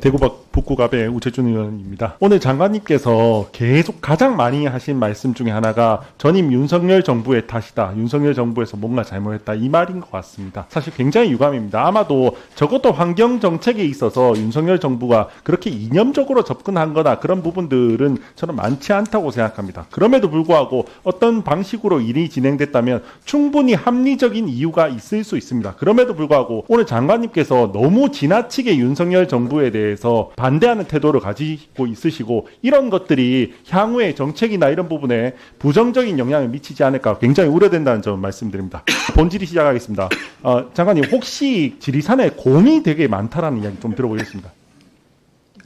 대구박 북구갑의 우재준 의원입니다. 오늘 장관님께서 계속 가장 많이 하신 말씀 중에 하나가 전임 윤석열 정부의 탓이다. 윤석열 정부에서 뭔가 잘못했다. 이 말인 것 같습니다. 사실 굉장히 유감입니다. 아마도 적어도 환경 정책에 있어서 윤석열 정부가 그렇게 이념적으로 접근한 거나 그런 부분들은 저는 많지 않다고 생각합니다. 그럼에도 불구하고 어떤 방식으로 일이 진행됐다면 충분히 합리적인 이유가 있을 수 있습니다. 그럼에도 불구하고 오늘 장관님께서 너무 지나치게 윤석열 정부에 대해 서 반대하는 태도를 가지고 있으시고 이런 것들이 향후의 정책이나 이런 부분에 부정적인 영향을 미치지 않을까 굉장히 우려된다는 점 말씀드립니다. 본질이 시작하겠습니다. 어, 장관님 혹시 지리산에 곰이 되게 많다라는 이야기 좀 들어보겠습니다.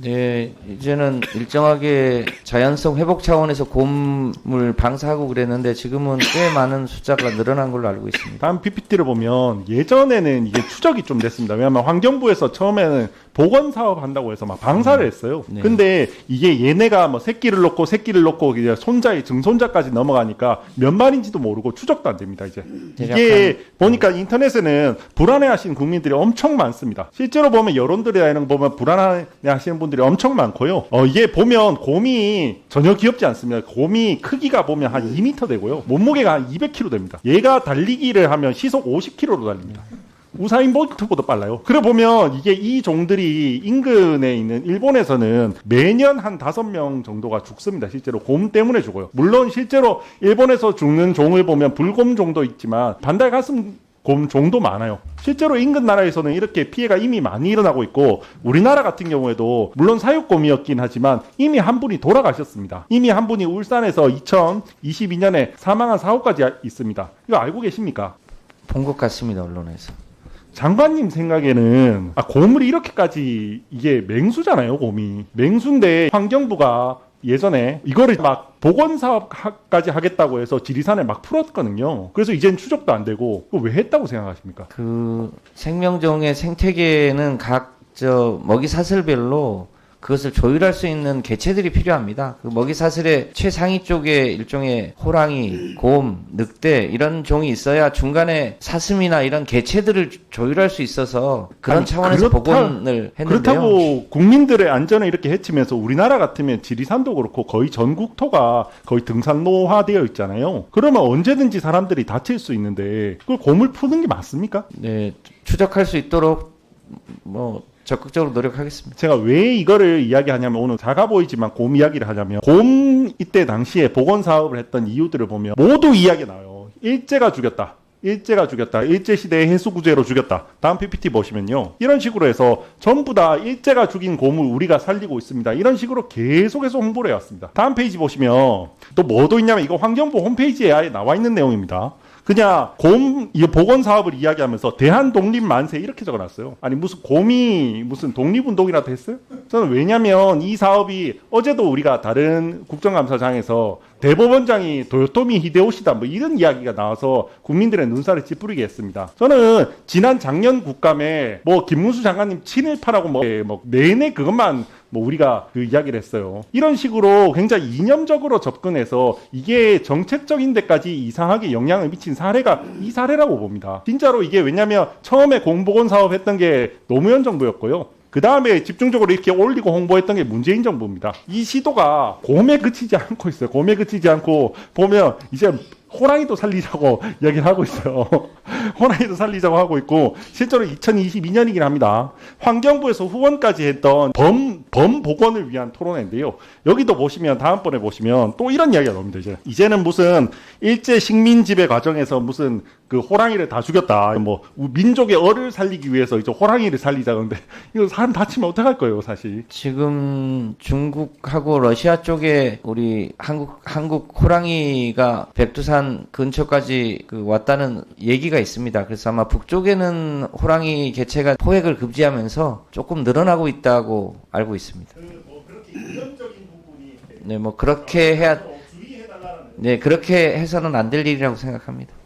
네, 이제는 일정하게 자연성 회복 차원에서 곰을 방사하고 그랬는데 지금은 꽤 많은 숫자가 늘어난 걸로 알고 있습니다. 다음 PPT를 보면 예전에는 이게 추적이 좀 됐습니다. 왜냐하면 환경부에서 처음에는 보건 사업 한다고 해서 막 방사를 했어요. 네. 근데 이게 얘네가 뭐 새끼를 놓고 새끼를 놓고 이제 손자의 증손자까지 넘어가니까 몇 마리인지도 모르고 추적도 안 됩니다. 이제 이게 보니까 인터넷에는 불안해하시는 국민들이 엄청 많습니다. 실제로 보면 거 보면 불안해하시는 분들이 엄청 많고요. 어 이게 보면 곰이 전혀 귀엽지 않습니다. 곰이 크기가 보면 한 2m 되고요. 몸무게가 한 200kg 됩니다. 얘가 달리기를 하면 시속 50km로 달립니다. 우사인 볼트보다 빨라요. 그래 보면 이게 이 종들이 인근에 있는 일본에서는 매년 한 다섯 명 정도가 죽습니다. 실제로 곰 때문에 죽어요. 물론 실제로 일본에서 죽는 종을 보면 불곰 종도 있지만 반달 가슴 곰 종도 많아요. 실제로 인근 나라에서는 이렇게 피해가 이미 많이 일어나고 있고 우리나라 같은 경우에도 물론 사육곰이었긴 하지만 이미 한 분이 돌아가셨습니다. 이미 한 분이 울산에서 2022년에 사망한 사고까지 있습니다. 이거 알고 계십니까? 본 것 같습니다, 언론에서. 장관님 생각에는 아, 곰을 이렇게까지 이게 맹수잖아요, 곰이. 맹수인데 환경부가 예전에 이거를 막 보건 사업까지 하겠다고 해서 지리산에 막 풀었거든요. 그래서 이젠 추적도 안 되고 왜 했다고 생각하십니까? 그 생명종의 생태계는 각 저 먹이 사슬별로 그것을 조율할 수 있는 개체들이 필요합니다. 그 먹이 사슬의 최상위 쪽에 일종의 호랑이, 곰, 늑대 이런 종이 있어야 중간에 사슴이나 이런 개체들을 조율할 수 있어서 그런 아니, 차원에서 그렇다- 복원을 했는데요. 그렇다고 국민들의 안전을 이렇게 해치면서 우리나라 같으면 지리산도 그렇고 거의 전 국토가 거의 등산로화되어 있잖아요. 그러면 언제든지 사람들이 다칠 수 있는데 그걸 곰을 푸는 게 맞습니까? 네, 추적할 수 있도록 뭐 적극적으로 노력하겠습니다. 제가 왜 이거를 이야기하냐면 오늘 작아 보이지만 곰 이야기를 하자면 곰 이때 당시에 보건 사업을 했던 이유들을 보면 모두 이야기 나와요. 일제가 죽였다. 일제가 죽였다. 일제 시대의 해수구제로 죽였다. 다음 PPT 보시면요. 이런 식으로 해서 전부 다 일제가 죽인 곰을 우리가 살리고 있습니다. 이런 식으로 계속해서 홍보를 해왔습니다. 다음 페이지 보시면 또 뭐도 있냐면 이거 환경부 홈페이지에 아예 나와 있는 내용입니다. 그냥 곰, 이 보건 사업을 이야기하면서 대한 독립 만세 이렇게 적어놨어요. 아니 무슨 곰이 무슨 독립운동이라도 했어요? 저는 왜냐면 이 사업이 어제도 우리가 다른 국정감사장에서 대법원장이 도요토미 히데오시다 뭐 이런 이야기가 나와서 국민들의 눈살을 찌푸리게 했습니다. 저는 지난 작년 국감에 뭐 김문수 장관님 친일파라고 뭐, 뭐 내내 그것만 뭐 우리가 그 이야기를 했어요. 이런 식으로 굉장히 이념적으로 접근해서 이게 정책적인 데까지 이상하게 영향을 미친 사례가 이 사례라고 봅니다. 진짜로 이게 왜냐면 처음에 공보건 사업 했던 게 노무현 정부였고요. 그 다음에 집중적으로 이렇게 올리고 홍보했던 게 문재인 정부입니다. 이 시도가 곰에 그치지 않고 있어요. 곰에 그치지 않고 보면 이제 호랑이도 살리자고 이야기를 하고 있어요. 호랑이도 살리자고 하고 있고 실제로 2022년이긴 합니다. 환경부에서 후원까지 했던 범, 범 복원을 위한 토론회인데요. 여기도 보시면 다음번에 보시면 또 이런 이야기가 나옵니다. 이제 이제는 무슨 일제 식민 지배 과정에서 무슨 그 호랑이를 다 죽였다. 뭐 민족의 어를 살리기 위해서 이제 호랑이를 살리자 그런데 이거 사람 다치면 어떡할 거예요, 사실. 지금 중국하고 러시아 쪽에 우리 한국 한국 호랑이가 백두산 근처까지 그 왔다는 얘기가 있습니다. 그래서 아마 북쪽에는 호랑이 개체가 포획을 금지하면서 조금 늘어나고 있다고 알고 있습니다. 네, 뭐 그렇게 해야 네 그렇게 해서는 안 될 일이라고 생각합니다.